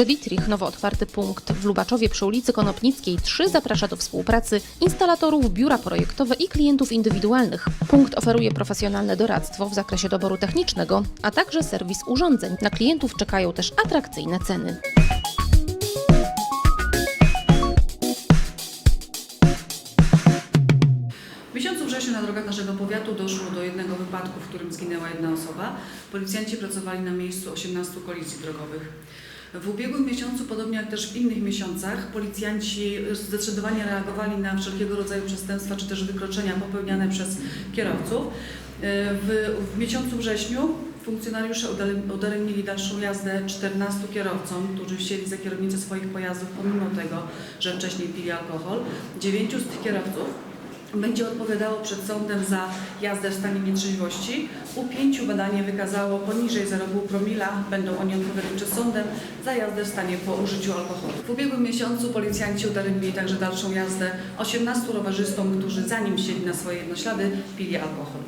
De Dietrich, nowo otwarty punkt w Lubaczowie przy ulicy Konopnickiej 3 zaprasza do współpracy instalatorów, biura projektowe i klientów indywidualnych. Punkt oferuje profesjonalne doradztwo w zakresie doboru technicznego, a także serwis urządzeń. Na klientów czekają też atrakcyjne ceny. W miesiącu na drogach naszego powiatu doszło do jednego wypadku, w którym zginęła jedna osoba. Policjanci pracowali na miejscu 18 kolizji drogowych. W ubiegłym miesiącu, podobnie jak też w innych miesiącach, policjanci zdecydowanie reagowali na wszelkiego rodzaju przestępstwa czy też wykroczenia popełniane przez kierowców. W, w miesiącu wrześniu funkcjonariusze udaremnili dalszą jazdę 14 kierowcom, którzy wsiedli za kierownicę swoich pojazdów, pomimo tego, że wcześniej pili alkohol. Dziewięciu z tych kierowców będzie odpowiadało przed sądem za jazdę w stanie nietrzeźwości. U pięciu badanie wykazało poniżej 0,5 promila. Będą oni odpowiadać przed sądem za jazdę w stanie po użyciu alkoholu. W ubiegłym miesiącu policjanci udaremnili także dalszą jazdę 18 rowerzystom, którzy zanim siedli na swoje jednoślady, pili alkohol.